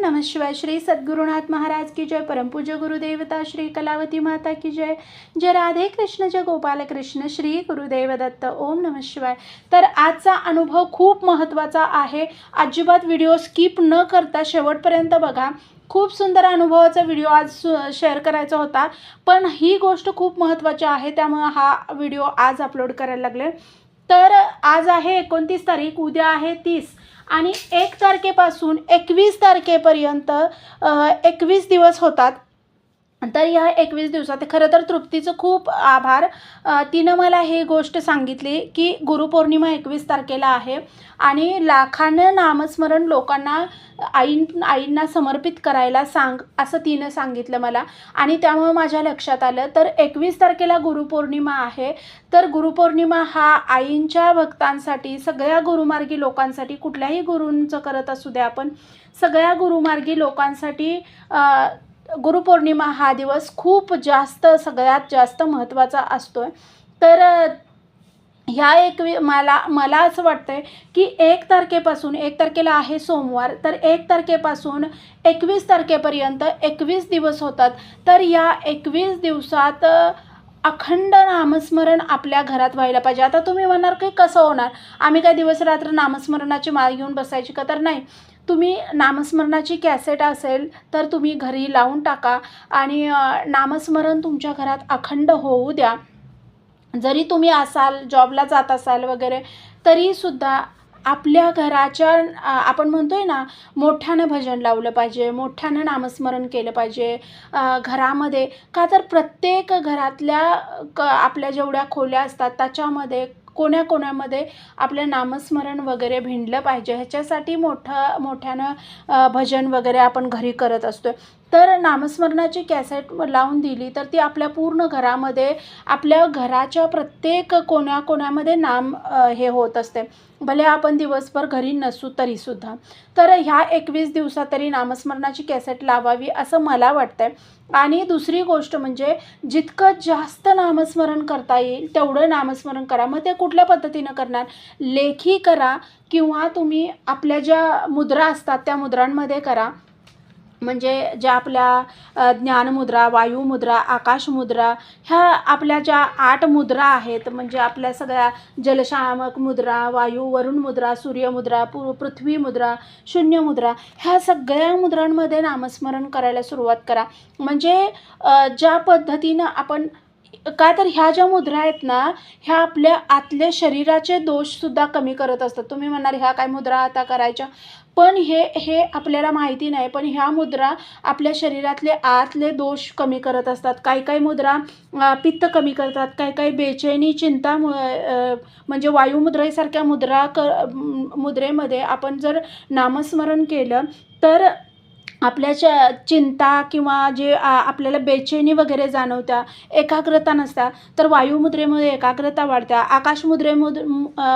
नमः शिवाय श्री सद्गुरुनाथ महाराज की जय परमपूज्य गुरुदेवता श्री कलावती माता की जय। जय राधे कृष्ण जय गोपाल कृष्ण श्री गुरुदेव दत्त ओम नमः शिवाय। तर आजचा अनुभव खूप महत्त्वाचा आहे. अजिबात व्हिडिओ स्किप न करता शेवटपर्यंत बघा. खूप सुंदर अनुभवाचा व्हिडिओ आज सु शेअर करायचा होता. पण ही गोष्ट खूप महत्त्वाची आहे त्यामुळं हा व्हिडिओ आज अपलोड करायला लागले तर आज आहे एकोणतीस तारीख उद्या आहे तीस. आणि एक तारखेपासून एकवीस तारखेपर्यंत एकवीस दिवस होतात. तर ह्या एकवीस दिवसात खरं तर तृप्तीचं खूप आभार. तिनं मला ही गोष्ट सांगितली की गुरुपौर्णिमा एकवीस तारखेला आहे आणि लाखानं नामस्मरण लोकांना आईं आईंना समर्पित करायला सांग असं तिनं सांगितलं मला. आणि त्यामुळे माझ्या लक्षात आलं तर एकवीस तारखेला गुरुपौर्णिमा आहे. तर गुरुपौर्णिमा हा आईंच्या भक्तांसाठी सगळ्या गुरुमार्गी लोकांसाठी कुठल्याही गुरूंचं करत असू द्या आपण सगळ्या गुरुमार्गी लोकांसाठी गुरुपौर्णिमा हा दिवस खूप जास्त सगळ्यात जास्त महत्त्वाचा असतो आहे तर ह्या एक मला मला असं वाटतं आहे की एक तारखेपासून एक तारखेला आहे सोमवार तर एक तारखेपासून एकवीस तारखेपर्यंत एकवीस दिवस होतात. तर या एकवीस दिवसात अखंड नामस्मरण आपल्या घरात व्हायला पाहिजे. आता तुम्ही म्हणणार की कसं होणार? आम्ही काय दिवस रात्र नामस्मरणाची माळ घेऊन बसायची का तर नाही. तुम्ही नामस्मरणाची कॅसेट असेल तर तुम्ही घरी लावून टाका आणि नामस्मरण तुमच्या घरात अखंड होऊ द्या. जरी तुम्ही असाल जॉबला जात असाल वगैरे तरीसुद्धा आपल्या घराच्या आपण म्हणतो आहे ना मोठ्यानं भजन लावलं पाहिजे मोठ्यानं नामस्मरण केलं पाहिजे घरामध्ये. का तर प्रत्येक घरातल्या क आपल्या जेवढ्या खोल्या असतात त्याच्यामध्ये कोण्या कोण्यामध्ये आपलं नामस्मरण वगैरे भिंडलं पाहिजे. ह्याच्यासाठी मोठं मोठ्यानं भजन वगैरे आपण घरी करत असतो तर नामस्मरणाची कॅसेट लावून दिली तर ती आपल्या पूर्ण घरामध्ये आपल्या घराच्या प्रत्येक कोण्या कोण्यामध्ये नाम हे होत असते. भले आपण दिवसभर घरी नसू तरीसुद्धा तर ह्या एकवीस दिवसात तरी नामस्मरणाची कॅसेट लावावी असं मला वाटतं आहे आणि दुसरी गोष्ट म्हणजे जितकं जास्त नामस्मरण करता येईल तेवढं नामस्मरण करा. मग ते कुठल्या पद्धतीनं करणार? लेखी करा किंवा तुम्ही आपल्या ज्या मुद्रा असतात त्या मुद्रांमध्ये करा. म्हणजे ज्या आपल्या ज्ञानमुद्रा वायुमुद्रा आकाशमुद्रा ह्या आपल्या ज्या आठ मुद्रा आहेत म्हणजे आपल्या सगळ्या जलशामक मुद्रा वायू वरुण मुद्रा सूर्यमुद्रा पु पृथ्वी मुद्रा शून्य मुद्रा ह्या सगळ्या मुद्रांमध्ये नामस्मरण करायला सुरुवात करा. म्हणजे ज्या पद्धतीनं आपण काय तर ह्या ज्या मुद्रा आहेत ना ह्या आपल्या आतले शरीराचे दोषसुद्धा कमी करत असतात. तुम्ही म्हणणार ह्या काय मुद्रा आता करायच्या? पण हे हे आपल्याला माहिती नाही. पण ह्या मुद्रा आपल्या शरीरातले आतले दोष कमी करत असतात. काही काही मुद्रा पित्त कमी करतात. काही काही बेचैनी चिंता मु- म्हणजे वायुमुद्रेसारख्या मुद्रा क मुद्रेमध्ये आपण जर नामस्मरण केलं तर आपल्याच्या चिंता किंवा जे आपल्याला बेचैनी वगैरे जाणवत्या एकाग्रता नसत्या तर वायुमुद्रेमध्ये एकाग्रता वाढत्या. आकाशमुद्रेमुद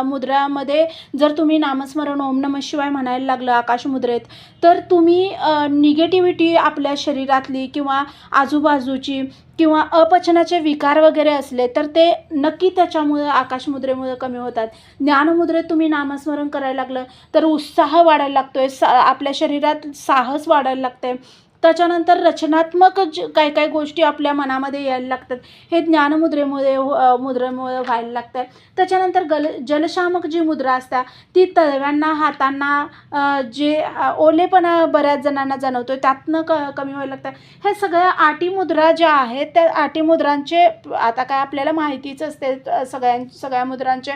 मुद्रामध्ये जर तुम्ही नामस्मरण ओम नम शिवाय म्हणायला लागलं आकाशमुद्रेत तर तुम्ही निगेटिव्हिटी आपल्या शरीरातली किंवा आजूबाजूची किंवा अपचनाचे विकार वगैरे असले तर ते नक्की त्याच्यामुळं आकाशमुद्रेमुळं कमी होतात. ज्ञानमुद्रेत तुम्ही नामस्मरण करायला लागलं तर उत्साह वाढायला लागतो आहे सा आपल्या शरीरात साहस वाढायला लागतं आहे त्याच्यानंतर रचनात्मक ज काही काही गोष्टी आपल्या मनामध्ये यायला लागतात. हे ज्ञानमुद्रेमुळे हो, मुद्रेमुळे व्हायला लागतात. त्याच्यानंतर गल जलशामक जी मुद्रा असत्या ती तळव्यांना हातांना जे ओलेपणा बऱ्याच जणांना जाणवतोय त्यातनं क कमी व्हायला लागतं. ह्या सगळ्या आटी मुद्रा ज्या आहेत त्या आटी मुद्रांचे आता काय आपल्याला माहितीच असते सगळ्यां सगळ्या मुद्रांचे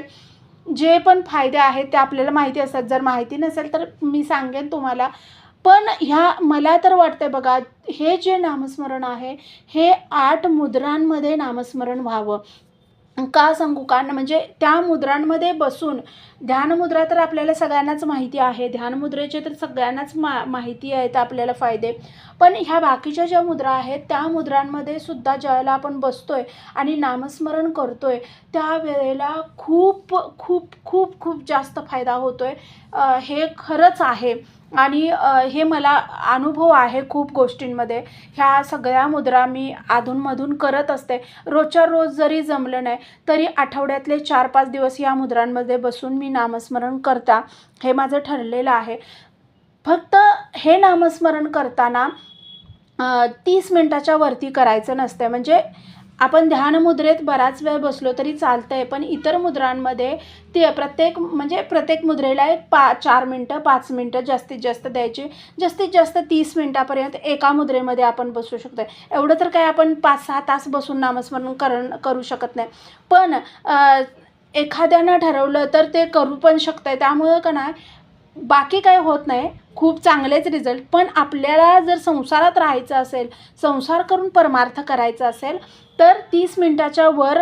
जे पण फायदे आहेत ते आपल्याला माहिती असतात. जर माहिती नसेल तर मी सांगेन तुम्हाला. पण ह्या मला तर वाटतंय बघा हे जे नामस्मरण आहे हे आठ मुद्रांमध्ये नामस्मरण व्हावं. का सांगू? कारण म्हणजे त्या मुद्रांमध्ये बसून ध्यानमुद्रा तर आपल्याला सगळ्यांनाच माहिती आहे. ध्यानमुद्रेचे तर सगळ्यांनाच मा माहिती आहेत आपल्याला फायदे. पण ह्या बाकीच्या ज्या मुद्रा आहेत त्या मुद्रांमध्ये सुद्धा ज्यावेळेला आपण बसतोय आणि नामस्मरण करतोय त्यावेळेला खूप खूप खूप खूप जास्त फायदा होतोय. आहे हे खरंच आहे. आणि हे मला अनुभव आहे खूप गोष्टींमध्ये. ह्या सगळ्या मुद्रा मी अधूनमधून करत असते. रोजच्या रोज जरी जमलं नाही तरी आठवड्यातले चार पाच दिवस या मुद्रांमध्ये बसून मी नामस्मरण करता हे माझं ठरलेलं आहे. फक्त हे नामस्मरण करताना तीस मिनटाच्या वरती करायचं नसतं म्हणजे आपण ध्यानमुद्रेत बराच वेळ बसलो तरी चालतं आहे पण इतर मुद्रांमध्ये ते प्रत्येक म्हणजे प्रत्येक मुद्रेला एक पा चार मिनटं पाच मिनटं जास्तीत जास्त द्यायची. जास्तीत जास्त तीस मिनटापर्यंत एका मुद्रेमध्ये आपण बसू शकतो एवढं तर काय आपण पाच सहा तास बसून नामस्मरण करण करू शकत नाही. पण एखाद्यानं ठरवलं तर ते करू पण शकतं आहे त्यामुळं का नाही बाकी काही होत नाही. खूप चांगलेच रिझल्ट पण आपल्याला जर संसारात राहायचं असेल संसार करून परमार्थ करायचा असेल तर तीस मिनटाच्या वर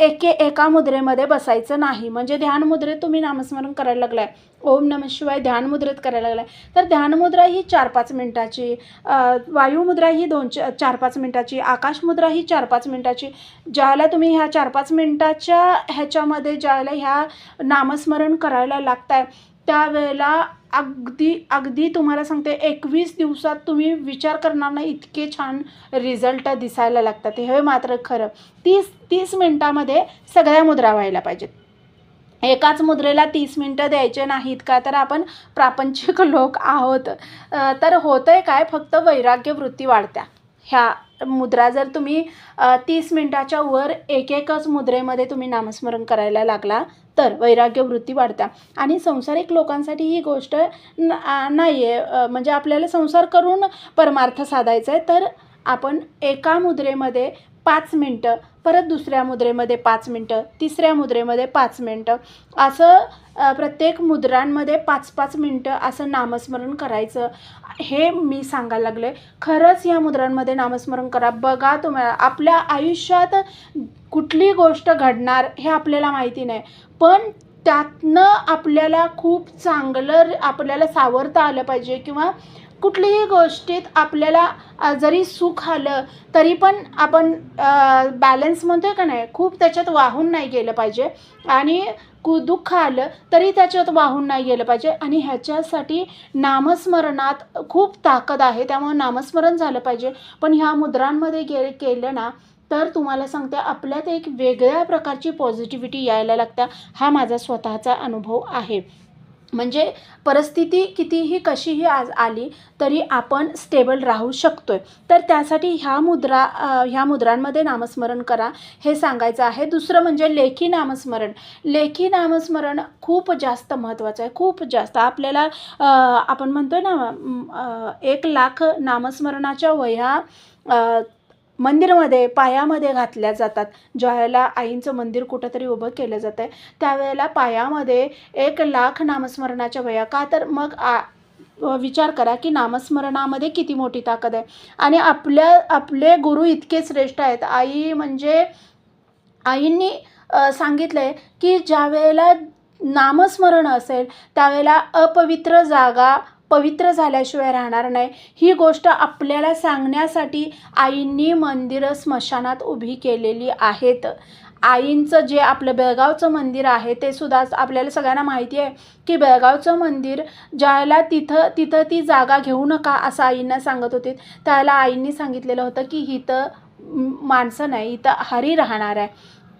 एके एका मुद्रेमध्ये बसायचं नाही. म्हणजे ध्यानमुद्रेत तुम्ही नामस्मरण करायला लागलाय. ओम नम शिवाय ध्यानमुद्रेत करायला लागलाय. तर ध्यानमुद्रा ही चार पाच मिनटाची वायुमुद्रा ही दोन चार पाच मिनटाची आकाशमुद्रा ही चार पाच मिनटाची ज्याला तुम्ही ह्या चार पाच मिनटाच्या ह्याच्यामध्ये ज्याला ह्या नामस्मरण करायला लागताय त्यावेळेला अगदी अगदी तुम्हाला सांगते एकवीस दिवसात तुम्ही विचार करणार नाही इतके छान रिझल्ट दिसायला लागतात. हे मात्र खरं. तीस तीस मिनटामध्ये सगळ्या मुद्रा व्हायला पाहिजेत. एकाच मुद्रेला तीस मिनटं द्यायचे नाहीत का? तर आपण प्रापंचिक लोक आहोत. तर होतं आहे काय? फक्त वैराग्य वृत्ती वाढत्या. ह्या मुद्रा जर तुम्ही तीस मिनटाच्या वर एक एकच मुद्रेमध्ये तुम्ही नामस्मरण करायला लागला तर वैराग्य वृत्ती वाढत्या. आणि संसारिक लोकांसाठी ही गोष्ट नाही आहे म्हणजे आपल्याला संसार करून परमार्थ साधायचा आहे तर आपण एका मुद्रेमध्ये पाच मिनटं परत दुसऱ्या मुद्रेमध्ये पाच मिनटं तिसऱ्या मुद्रेमध्ये पाच मिनटं. असं प्रत्येक मुद्रांमध्ये पाच पाच मिनटं असं नामस्मरण करायचं. हे मी सांगायला लागले खरंच या मुद्रांमध्ये नामस्मरण करा. बघा तुम्हाला आपल्या आयुष्यात कुठली गोष्ट घडणार हे आपल्याला माहिती नाही. पण त्यातनं आपल्याला खूप चांगलं आपल्याला सावरता आलं पाहिजे किंवा कुठलीही गोष्टीत आपल्याला जरी सुख आलं तरी पण आपण बॅलन्स म्हणतो का नाही खूप त्याच्यात वाहून नाही गेलं पाहिजे. आणि कु दुःख आलं तरी त्याच्यात वाहून नाही गेलं पाहिजे. आणि ह्याच्यासाठी नामस्मरणात खूप ताकद आहे. त्यामुळे नामस्मरण झालं पाहिजे. पण ह्या मुद्रांमध्ये गे केलं ना तर तुम्हाला सांगते आपल्यात एक वेगळ्या प्रकारची पॉझिटिव्हिटी यायला लागत्या. हा माझा स्वतःचा अनुभव आहे. म्हणजे परिस्थिती कितीही कशीही आज आली तरी आपण स्टेबल राहू शकतो आहे तर त्यासाठी ह्या मुद्रा ह्या मुद्रांमध्ये नामस्मरण करा. हे सांगायचं आहे. दुसरं म्हणजे लेखी नामस्मरण. लेखी नामस्मरण खूप जास्त महत्त्वाचं आहे. खूप जास्त. आपल्याला आपण म्हणतो ना एक लाख नामस्मरणाच्या वह्या मंदिरमध्ये पायामध्ये घातल्या जातात. ज्यावेळेला आईंचं मंदिर कुठंतरी उभं केलं जातं आहे त्यावेळेला पायामध्ये एक लाख नामस्मरणाच्या वया. का तर मग आ विचार करा की नामस्मरणामध्ये किती मोठी ताकद आहे. आणि आपल्या आपले गुरु इतके श्रेष्ठ आहेत. आई म्हणजे आईंनी सांगितलं आहे की ज्या वेळेला नामस्मरण असेल त्यावेळेला अपवित्र जागा पवित्र झाल्याशिवाय राहणार नाही. ही गोष्ट आपल्याला सांगण्यासाठी आईंनी मंदिरं स्मशानात उभी केलेली आहेत. आईंचं जे आपलं बेळगावचं मंदिर आहे ते सुद्धा आपल्याला सगळ्यांना माहिती आहे की बेळगावचं मंदिर ज्याला तिथं तिथं ती जागा घेऊ नका असं आईंना सांगत होते. त्याला आईंनी सांगितलेलं होतं की इथं माणसं नाही इथं हरी राहणार आहे.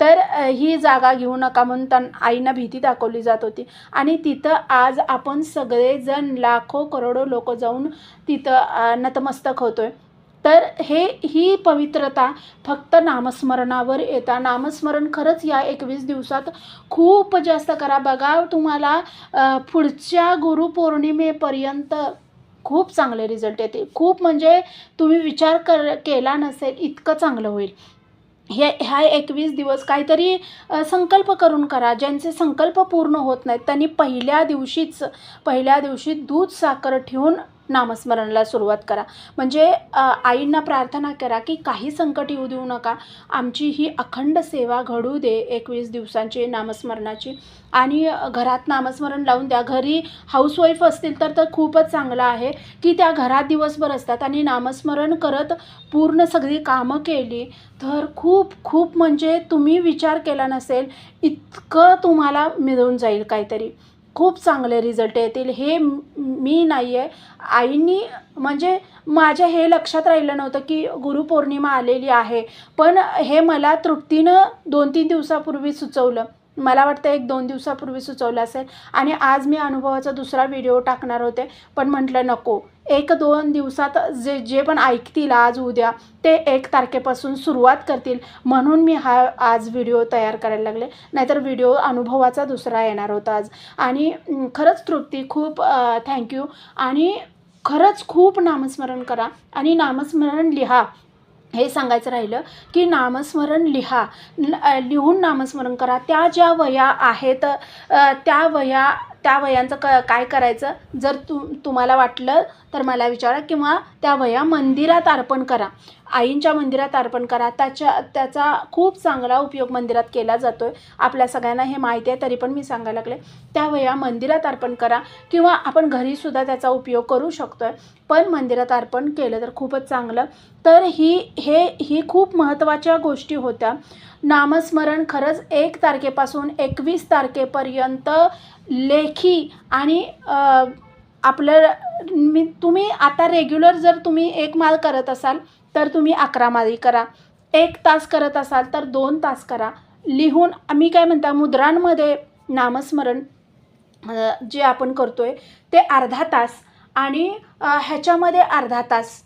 तर ही जागा घेऊ नका म्हणून त्यांना आईनं भीती दाखवली जात होती. आणि तिथं आज आपण सगळेजण लाखो करोडो लोक जाऊन तिथं नतमस्तक होतो आहे तर हे ही पवित्रता फक्त नामस्मरणावर येता. नामस्मरण खरंच या एकवीस दिवसात खूप जास्त करा. बघा तुम्हाला पुढच्या गुरुपौर्णिमेपर्यंत खूप चांगले रिझल्ट येते खूप म्हणजे तुम्ही विचार कर केला नसेल इतकं चांगलं होईल. हे ह्या एकवीस दिवस काहीतरी संकल्प करून करा ज्यांचे संकल्प पूर्ण होत नाहीत त्यांनी पहिल्या दिवशीच पहिल्या दिवशी दूध साखर ठेवून नामस्मरणाला सुरुवात करा. म्हणजे आईंना प्रार्थना करा की काही संकट येऊ देऊ नका. आमची ही अखंड सेवा घडू दे एकवीस दिवसांची नामस्मरणाची. आणि घरात नामस्मरण लावून द्या. घरी हाऊसवाईफ असतील तर तर खूपच चांगलं आहे की त्या घरात दिवसभर असतात आणि नामस्मरण करत पूर्ण सगळी कामं केली तर खूप खूप म्हणजे तुम्ही विचार केला नसेल इतकं तुम्हाला मिळून जाईल काहीतरी. खूप चांगले रिझल्ट येतील. हे मी नाही आहे आईंनी म्हणजे माझ्या हे लक्षात राहिलं नव्हतं की गुरुपौर्णिमा आलेली आहे. पण हे मला तृप्तीनं दोन तीन दिवसापूर्वी सुचवलं. मला वाटतं एक दोन दिवसापूर्वी सुचवलं असेल. आणि आज मी अनुभवाचा दुसरा व्हिडिओ टाकणार होते. पण म्हटलं नको. एक दोन दिवसात जे जे पण ऐकतील आज उद्या ते एक तारखेपासून सुरुवात करतील. म्हणून मी हा आज व्हिडिओ तयार करायला लागले. नाहीतर व्हिडिओ अनुभवाचा दुसरा येणार होता आज. आणि खरंच तृप्ती खूप थँक्यू आणि खरंच खूप नामस्मरण करा. आणि नामस्मरण लिहा. हे सांगायचं राहिलं की नामस्मरण लिहा. लिहून नामस्मरण करा. त्या ज्या वया आहेत त्या वया त्या वयांचं क काय करायचं? जर तु तुम्हाला वाटलं तर मला विचारा किंवा त्या वया मंदिरात अर्पण करा. आईंच्या मंदिरात अर्पण करा. त्याच्या त्याचा खूप चांगला उपयोग मंदिरात केला जातो आहे आपल्या सगळ्यांना हे माहिती आहे तरी पण मी सांगायला लागले. त्या वया मंदिरात अर्पण करा किंवा आपण घरीसुद्धा त्याचा उपयोग करू शकतो आहे पण मंदिरात अर्पण केलं तर खूपच चांगलं. तर ही हे ही खूप महत्त्वाच्या गोष्टी होत्या. नामस्मरण खरंच एक तारखेपासून एकवीस तारखेपर्यंत लेखी आणि आपलं मी तुम्ही आता रेग्युलर जर तुम्ही एक माल करत असाल तर तुम्ही अकरा माळी करा. एक तास करत असाल तर दोन तास करा. लिहून मी काय म्हणता मुद्रांमध्ये नामस्मरण जे आपण करतो आहे ते अर्धा तास आणि ह्याच्यामध्ये अर्धा तास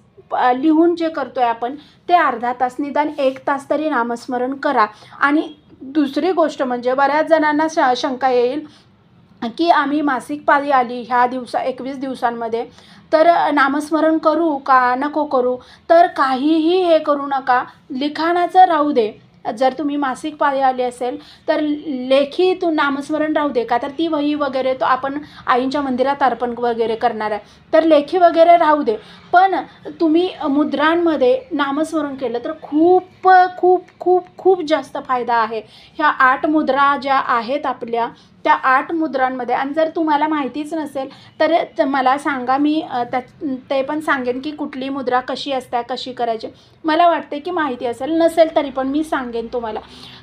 लिहून जे करतो आहे आपण ते अर्धा तास निदान एक तास तरी नामस्मरण करा. आणि दुसरी गोष्ट म्हणजे बऱ्याच जणांना श शंका येईल की आम्ही मासिक पाळी आली ह्या दिवसा एकवीस दिवसांमध्ये. तर नामस्मरण करू का नको करू? तर काहीही हे करू नका. लिखाणाचं राहू दे. जर तुम्ही मासिक पाळी आली असेल तर लेखी तू नामस्मरण राहू दे. का तर ती वही वगैरे तो आपण आईंच्या मंदिरात अर्पण वगैरे करणार आहे. तर लेखी वगैरे राहू दे. पण तुम्ही मुद्रांमध्ये नामस्मरण केलं तर खूप खूप खूप खूप खूप जास्त फायदा आहे. ह्या आठ मुद्रा ज्या आहेत आपल्या त्या आठ मुद्रांमध्ये आणि जर तुम्हाला माहितीच नसेल तर मला सांगा मी त्या ते पण सांगेन की कुठली मुद्रा कशी असते कशी करायची. मला वाटते की माहिती असेल नसेल तरी पण मी सांगेन तुम्हाला.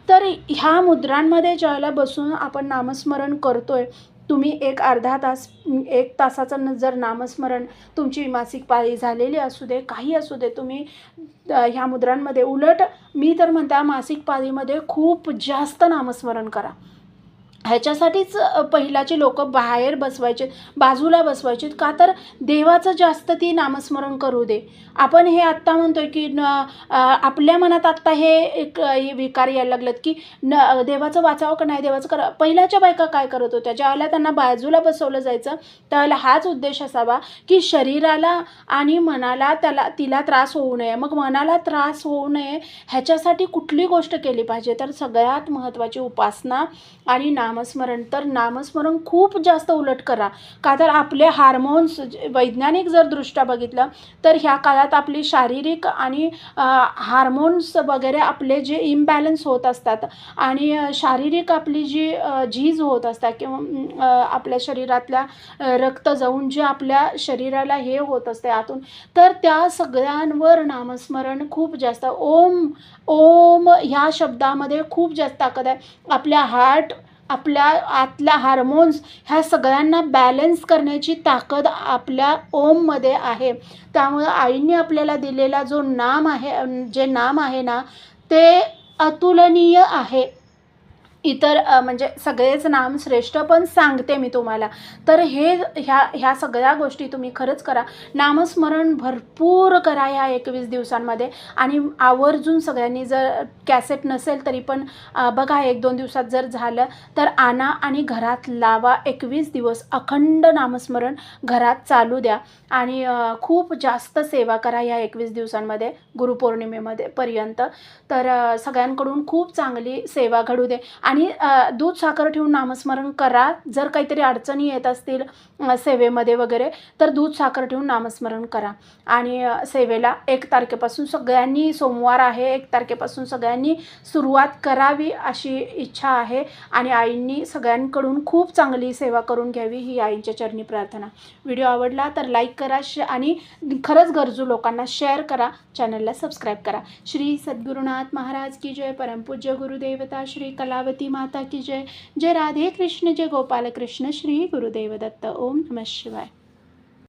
तर ह्या मुद्रांमध्ये ज्याला बसून आपण नामस्मरण करतो आहे तुम्ही एक अर्धा तास एक तासाचं न- जर नामस्मरण तुमची मासिक पाळी झालेली असू दे काही असू दे तुम्ही ह्या मुद्रांमध्ये उलट मी तर म्हणता मासिक पाळीमध्ये खूप जास्त नामस्मरण करा. ह्याच्यासाठीच पहिलाचे लोक बाहेर बसवायचे बाजूला बसवायचे का तर देवाचं जास्त ती नामस्मरण करू दे. आपण हे आत्ता म्हणतोय की न आपल्या मनात आत्ता हे एक हे विकार यायला लागलेत की न देवाचं वाचावं का नाही देवाचं करा पहिल्याच्या बायका काय करत होत्या? ज्यावेळेला त्यांना बाजूला बसवलं जायचं त्यावेळेला हाच उद्देश असावा की शरीराला आणि मनाला त्याला तिला त्रास होऊ नये. मग मनाला त्रास होऊ नये ह्याच्यासाठी कुठली गोष्ट केली पाहिजे? तर सगळ्यात महत्त्वाची उपासना आणि नामस्मरण. तर नामस्मरण खूप जास्त उलट करा. का तर आपले हार्मोन्स वैज्ञानिक जर दृष्ट्या बघितलं तर ह्या काळात आपली शारीरिक आणि हार्मोन्स वगैरे आपले जे इम्बॅलन्स होत असतात आणि शारीरिक आपली जी झीज होत असतात किंवा आपल्या शरीरातल्या रक्त जाऊन जे आपल्या शरीराला हे होत असते आतून तर त्या सगळ्यांवर नामस्मरण खूप जास्त ओम ओम ह्या शब्दामध्ये खूप जास्त ताकद आहे. आपल्या हार्ट आपल्या आतल्या हार्मोन्स ह्या सगळ्यांना बॅलन्स करण्याची ताकद आपल्या ओममध्ये आहे. त्यामुळं आईने आपल्याला दिलेला जो नाम आहे जे नाम आहे ना ते अतुलनीय आहे. इतर म्हणजे सगळेच नाम श्रेष्ठ पण सांगते मी तुम्हाला. तर हे ह्या ह्या सगळ्या गोष्टी तुम्ही खरंच करा. नामस्मरण भरपूर करा ह्या एकवीस दिवसांमध्ये. आणि आवर्जून सगळ्यांनी जर कॅसेट नसेल तरी पण बघा एक दोन दिवसात जर झालं तर आणा आणि घरात लावा. एकवीस दिवस अखंड नामस्मरण घरात चालू द्या. आणि खूप जास्त सेवा करा ह्या एकवीस दिवसांमध्ये गुरुपौर्णिमेमध्ये पर्यंत. तर सगळ्यांकडून खूप चांगली सेवा घडू दे. आणि दूध साखर ठेवून नामस्मरण करा. जर काहीतरी अडचणी येत असतील सेवेमध्ये वगैरे तर दूध साखर ठेवून नामस्मरण करा. आणि सेवेला एक तारखेपासून सगळ्यांनी सोमवार आहे एक तारखेपासून सगळ्यांनी सुरुवात करावी अशी इच्छा आहे. आणि आईंनी सगळ्यांकडून खूप चांगली सेवा करून घ्यावी ही आईंच्या चरणी प्रार्थना. व्हिडिओ आवडला तर लाईक करा श आणि खरंच गरजू लोकांना शेअर करा. चॅनलला सबस्क्राईब करा. श्री सद्गुरुनाथ महाराज की जय. परमपूज्य गुरुदेवता. श्री कलावती माता की जय। जय राधे कृष्ण जय गोपाल कृष्ण श्री गुरुदेव दत्त। ओम नमः शिवाय।